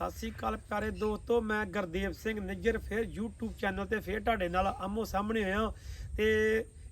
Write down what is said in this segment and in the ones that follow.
ਸਤਿ ਸ੍ਰੀ ਅਕਾਲ ਪਿਆਰੇ ਦੋਸਤੋ, ਮੈਂ ਗੁਰਦੇਵ ਸਿੰਘ ਨਿੱਜਰ ਫਿਰ YouTube ਚੈਨਲ ਤੇ ਫਿਰ ਤੁਹਾਡੇ ਨਾਲ ਆਮੋ ਸਾਹਮਣੇ ਹੋਇਆ ਤੇ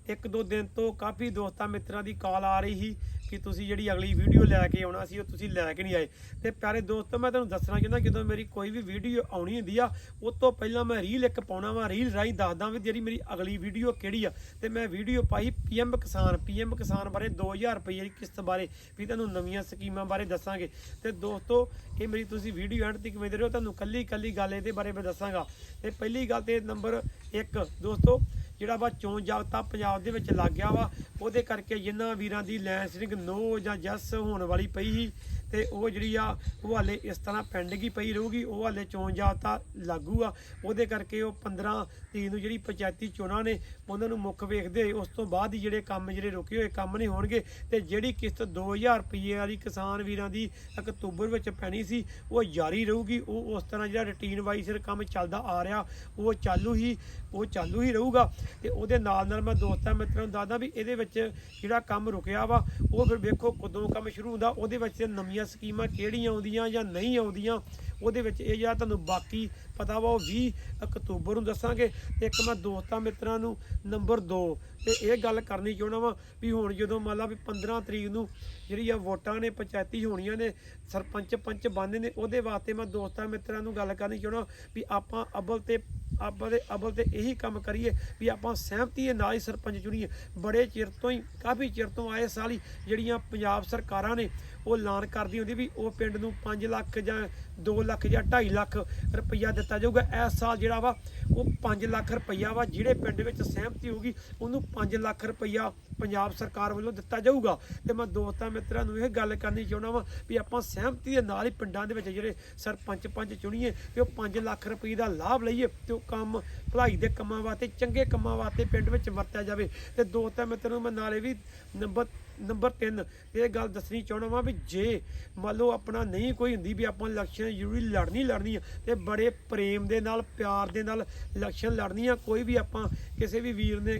ਇੱਕ ਦੋ ਦਿਨ ਤੋਂ ਕਾਫੀ ਦੋਸਤਾਂ ਮਿੱਤਰਾਂ ਦੀ ਕਾਲ ਆ ਰਹੀ ਸੀ। ਕਿ ਤੁਸੀਂ ਜਿਹੜੀ ਅਗਲੀ ਵੀਡੀਓ ਲੈ ਕੇ ਆਉਣਾ ਸੀ, ਉਹ ਤੁਸੀਂ ਲੈ ਕੇ ਨਹੀਂ ਆਏ। ਤੇ ਪਿਆਰੇ ਦੋਸਤੋ, ਮੈਂ ਤੁਹਾਨੂੰ ਦੱਸਣਾ ਚਾਹੁੰਦਾ, ਜਦੋਂ ਮੇਰੀ ਕੋਈ ਵੀ ਵੀਡੀਓ ਆਉਣੀ ਹੁੰਦੀ ਆ, ਉਸ ਤੋਂ ਪਹਿਲਾਂ ਮੈਂ ਰੀਲ ਇੱਕ ਪਾਉਣਾ ਵਾ। ਰੀਲ ਰਾਹੀਂ ਦੱਸਦਾ ਵੀ ਜਿਹੜੀ ਮੇਰੀ ਅਗਲੀ ਵੀਡੀਓ ਕਿਹੜੀ ਆ। ਤੇ ਮੈਂ ਵੀਡੀਓ ਪਾਈ ਪੀਐਮ ਕਿਸਾਨ ਪੀਐਮ ਕਿਸਾਨ ਬਾਰੇ 2000 ਰੁਪਏ ਦੀ ਕਿਸ਼ਤ ਬਾਰੇ, ਵੀ ਤੁਹਾਨੂੰ ਨਵੀਆਂ ਸਕੀਮਾਂ ਬਾਰੇ ਦੱਸਾਂਗੇ। ਤੇ ਦੋਸਤੋ, ਇਹ ਮੇਰੀ ਤੁਸੀਂ ਵੀਡੀਓ ਐਂਡ ਤੱਕ ਵੇਖਦੇ ਰਹੋ, ਤੁਹਾਨੂੰ ਕੱਲੀ ਕੱਲੀ ਗੱਲ ਇਹਦੇ ਬਾਰੇ ਮੈਂ ਦੱਸਾਂਗਾ। ਤੇ ਪਹਿਲੀ ਗੱਲ ਤੇ ਨੰਬਰ 1 ਦੋਸਤੋ ਜਿਹੜਾ ਵਾ ਚੋਣ ਜਾਬਤਾ ਪੰਜਾਬ ਦੇ ਵਿੱਚ ਲੱਗ ਗਿਆ ਵਾ। ਉਹਦੇ ਕਰਕੇ ਜਿਨ੍ਹਾਂ ਵੀਰਾਂ ਦੀ ਲੈਂਸਰਿੰਗ ਨੋ ਜਾਂ ਜਸ ਹੋਣ ਵਾਲੀ ਪਈ ਸੀ। ਤੇ ਉਹ ਜਿਹੜੀ ਆ, ਉਹ ਹਾਲੇ ਇਸ ਤਰ੍ਹਾਂ ਪੈਂਡਿੰਗ ਹੀ ਪਈ ਰਹੂਗੀ, ਉਹ ਹਾਲੇ ਚੋਣ ਜਾਬਤਾ ਲਾਗੂ ਆ। ਉਹਦੇ ਕਰਕੇ ਉਹ 15 ਤਰੀਕ ਨੂੰ ਜਿਹੜੀ ਪੰਚਾਇਤੀ ਚੋਣਾਂ ਨੇ, ਉਹਨਾਂ ਨੂੰ ਮੁੱਖ ਵੇਖਦੇ ਹੋਏ, ਉਸ ਤੋਂ ਬਾਅਦ ਹੀ ਜਿਹੜੇ ਕੰਮ ਜਿਹੜੇ ਰੁਕੇ ਹੋਏ, ਕੰਮ ਨਹੀਂ ਹੋਣਗੇ। ਤੇ ਜਿਹੜੀ ਕਿਸ਼ਤ 2000 ਰੁਪਏ ਵਾਲੀ ਕਿਸਾਨ ਵੀਰਾਂ ਦੀ ਅਕਤੂਬਰ ਵਿੱਚ ਪੈਣੀ ਸੀ, ਉਹ ਜਾਰੀ ਰਹੂਗੀ। ਉਹ ਉਸ ਤਰ੍ਹਾਂ ਜਿਹੜਾ ਰੁਟੀਨ ਵਾਈਜ਼ ਕੰਮ ਚੱਲਦਾ ਆ ਰਿਹਾ, ਉਹ ਚਾਲੂ ਹੀ, ਉਹ ਚਾਲੂ ਹੀ ਰਹੂਗਾ। ਤੇ ਉਹਦੇ ਨਾਲ ਨਾਲ ਮੈਂ ਦੋਸਤਾਂ ਮਿੱਤਰਾਂ ਨੂੰ ਦੱਸਦਾ ਵੀ ਇਹਦੇ ਵਿੱਚ ਜਿਹੜਾ ਕੰਮ ਰੁਕਿਆ ਵਾ, ਉਹ ਫਿਰ ਵੇਖੋ ਕਦੋਂ ਕੰਮ ਸ਼ੁਰੂ ਹੁੰਦਾ। ਉਹਦੇ ਵਿੱਚ ਨਵੀਆਂ ਸਕੀਮਾਂ ਕਿਹੜੀਆਂ ਆਉਂਦੀਆਂ ਜਾਂ ਨਹੀਂ ਆਉਂਦੀਆਂ, ਉਹਦੇ ਵਿੱਚ ਇਹ ਜਿਹੜਾ ਤੁਹਾਨੂੰ ਬਾਕੀ ਪਤਾ ਵਾ, ਉਹ 20 ਅਕਤੂਬਰ ਨੂੰ ਦੱਸਾਂਗੇ। ਤੇ ਇੱਕ ਮੈਂ ਦੋਸਤਾਂ ਮਿੱਤਰਾਂ ਨੂੰ ਨੰਬਰ 2 ਤੇ ਇਹ ਗੱਲ ਕਰਨੀ ਚਾਹੁੰਦਾ ਵਾਂ ਵੀ ਹੁਣ ਜਦੋਂ ਮੰਨ ਲਾ ਵੀ 15 ਤਰੀਕ ਨੂੰ ਜਿਹੜੀ ਆ ਵੋਟਾਂ ਨੇ, ਪੰਚਾਇਤੀ ਹੋਣੀਆਂ ਨੇ, ਸਰਪੰਚ ਪੰਚ ਬਣਨੇ ਨੇ, ਉਹਦੇ ਵਾਸਤੇ ਮੈਂ ਦੋਸਤਾਂ ਮਿੱਤਰਾਂ ਨੂੰ ਗੱਲ ਕਰਨੀ ਚਾਹੁੰਦਾ ਵੀ ਆਪਾਂ ਅਬਲ ਤੇ ਆਪਾਂ ਦੇ ਅਬਲ ਤੇ ਇਹੀ ਕੰਮ ਕਰੀਏ ਵੀ ਆਪਾਂ ਸਹਿਮਤੀ ਦੇ ਨਾਲ ਹੀ ਸਰਪੰਚ ਚੁਣੀਏ। ਬੜੇ ਚਿਰ ਤੋਂ ਹੀ, ਕਾਫੀ ਚਿਰ ਤੋਂ ਆਏ ਸਾਲ ਹੀ ਜਿਹੜੀਆਂ ਪੰਜਾਬ ਸਰਕਾਰਾਂ ਨੇ ਉਹ ਐਲਾਨ ਕਰਦੀ ਹੁੰਦੀ ਵੀ ਉਹ ਪਿੰਡ ਨੂੰ 5 ਲੱਖ ਜਾਂ 2 ਲੱਖ ਜਾਂ 2.5 ਲੱਖ ਰੁਪਈਆ ਦਿੱਤਾ ਜਾਊਗਾ। ਇਸ ਸਾਲ ਜਿਹੜਾ ਵਾ, ਉਹ 5 ਲੱਖ ਰੁਪਈਆ ਵਾ ਜਿਹੜੇ ਪਿੰਡ ਵਿੱਚ ਸਹਿਮਤੀ ਹੋਊਗੀ, ਉਹਨੂੰ 5 ਲੱਖ ਰੁਪਈਆ ਪੰਜਾਬ ਸਰਕਾਰ ਵੱਲੋਂ ਦਿੱਤਾ ਜਾਊਗਾ। ਤੇ ਮੈਂ ਦੋਸਤਾਂ ਮਿੱਤਰਾਂ ਨੂੰ ਇਹ ਗੱਲ ਕਰਨੀ ਚਾਹੁੰਦਾ ਵਾਂ ਵੀ ਆਪਾਂ ਸਹਿਮਤੀ ਦੇ ਨਾਲ ਹੀ ਪਿੰਡਾਂ ਦੇ ਵਿੱਚ ਜਿਹੜੇ ਸਰਪੰਚ ਪੰਚ ਚੁਣੀਏ ਤੇ ਉਹ 5 ਲੱਖ ਰੁਪਏ ਦਾ ਲਾਭ ਲਈਏ ਤੇ ਉਹ ਕੰਮ ਭਲਾਈ ਦੇ ਕੰਮਾਂ ਵਾਸਤੇ, ਚੰਗੇ ਕੰਮਾਂ ਵਾਸਤੇ ਪਿੰਡ ਵਿੱਚ ਵਰਤਿਆ ਜਾਵੇ। ਤੇ ਦੋਸਤਾਂ ਮਿੱਤਰਾਂ ਨੂੰ ਮੈਂ ਨਾਲੇ ਵੀ ਨੰਬਰ ਨੰਬਰ 3 ਇਹ ਗੱਲ ਦੱਸਣੀ ਚਾਹੁੰਦਾ ਵਾ ਵੀ ਜੇ ਮੰਨ ਲਓ ਆਪਣਾ ਨਹੀਂ ਕੋਈ ਹੁੰਦੀ ਵੀ ਆਪਾਂ ਇਲੈਕਸ਼ਨ ਜ਼ਰੂਰੀ ਲੜਨੀ ਲੜਨੀ ਆ, ਤੇ ਬੜੇ ਪ੍ਰੇਮ ਦੇ ਨਾਲ, ਪਿਆਰ ਦੇ ਨਾਲ ਇਲੈਕਸ਼ਨ ਲੜਨੀ ਆ, ਕੋਈ ਵੀ ਆਪਾਂ ਕਿਸੇ ਵੀ ਵੀਰ ਨੇ,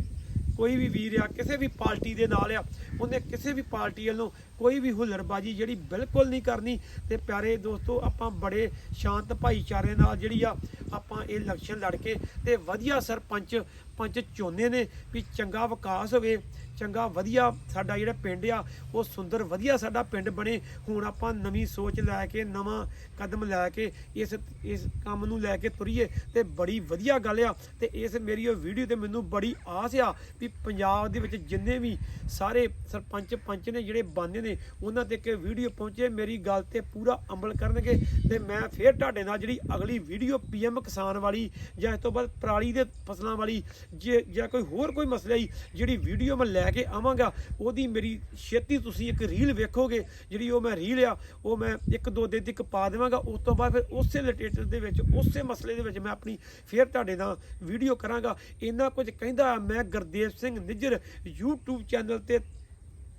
ਕੋਈ ਵੀ ਵੀਰ ਆ, ਕਿਸੇ ਵੀ ਪਾਰਟੀ ਦੇ ਨਾਲ ਆ, ਉਹਨੇ ਕਿਸੇ ਵੀ ਪਾਰਟੀ ਵੱਲੋਂ ਕੋਈ ਵੀ ਹੁਲੜਬਾਜੀ ਜਿਹੜੀ ਬਿਲਕੁਲ ਨਹੀਂ ਕਰਨੀ, ਤੇ ਪਿਆਰੇ ਦੋਸਤੋ ਆਪਾਂ ਬੜੇ ਸ਼ਾਂਤ ਭਾਈਚਾਰੇ ਨਾਲ ਜਿਹੜੀ ਆ ਆਪਾਂ ਇਹ ਇਲੈਕਸ਼ਨ ਲੜ ਕੇ ਤੇ ਵਧੀਆ ਸਰਪੰਚ ਪੰਚ ਚੁਣਨੇ ਨੇ ਵੀ ਚੰਗਾ ਵਿਕਾਸ ਹੋਵੇ, ਚੰਗਾ ਵਧੀਆ ਸਾਡਾ ਜਿਹੜਾ ਪਿੰਡ ਆ, ਉਹ ਸੁੰਦਰ ਵਧੀਆ ਸਾਡਾ ਪਿੰਡ ਬਣੇ। ਹੁਣ ਆਪਾਂ ਨਵੀਂ ਸੋਚ ਲੈ ਕੇ, ਨਵਾਂ ਕਦਮ ਲੈ ਕੇ ਇਸ ਇਸ ਕੰਮ ਨੂੰ ਲੈ ਕੇ ਤੁਰੀਏ ਤੇ ਬੜੀ ਵਧੀਆ ਗੱਲ ਆ। ਤੇ ਇਸ ਮੇਰੀ ਉਹ ਵੀਡੀਓ ਤੇ ਮੈਨੂੰ ਬੜੀ ਆਸ ਆ ਵੀ ਪੰਜਾਬ ਦੇ ਵਿੱਚ ਜਿੰਨੇ ਵੀ ਸਾਰੇ ਸਰਪੰਚ ਪੰਚ ਨੇ ਜਿਹੜੇ ਬਾਨੇ ਨੇ, ਉਹਨਾਂ ਤੇ ਕਿ ਵੀਡੀਓ ਪਹੁੰਚੇ, ਮੇਰੀ ਗੱਲ ਤੇ ਪੂਰਾ ਅਮਲ ਕਰਨਗੇ। ਤੇ ਮੈਂ ਫੇਰ ਤੁਹਾਡੇ ਨਾਲ ਜਿਹੜੀ ਅਗਲੀ ਵੀਡੀਓ ਪੀਐਮ ਕਿਸਾਨ ਵਾਲੀ ਜਾਂ ਇਸ ਤੋਂ ਬਾਅਦ ਪਰਾਲੀ ਦੇ ਫਸਲਾਂ ਵਾਲੀ ਜੇ, ਜਾਂ ਕੋਈ ਹੋਰ ਕੋਈ ਮਸਲਾ ਹੀ ਜਿਹੜੀ ਵੀਡੀਓ ਮੈਂ ਲੈ ਕੇ ਆਵਾਂਗਾ, ਉਹਦੀ ਮੇਰੀ ਛੇਤੀ ਤੁਸੀਂ ਇੱਕ ਰੀਲ ਵੇਖੋਗੇ, ਜਿਹੜੀ ਉਹ ਮੈਂ ਰੀਲ ਆ, ਉਹ ਮੈਂ ਇੱਕ ਦੋ ਦਿਨ ਤੱਕ ਪਾ ਦੇਵਾਂਗਾ, ਉਸ ਤੋਂ ਬਾਅਦ ਫਿਰ ਉਸੇ ਰਿਲੇਟਡ ਦੇ ਵਿੱਚ, ਉਸੇ ਮਸਲੇ ਦੇ ਵਿੱਚ ਮੈਂ ਆਪਣੀ ਫੇਰ ਤੁਹਾਡੇ ਨਾਲ ਵੀਡੀਓ ਕਰਾਂਗਾ। ਇੰਨਾ ਕੁਝ ਕਹਿੰਦਾ ਮੈਂ ਗੁਰਦੇਵ ਸਿੰਘ ਨਿੱਜਰ YouTube ਚੈਨਲ ਤੇ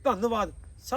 ਧੰਨਵਾਦ।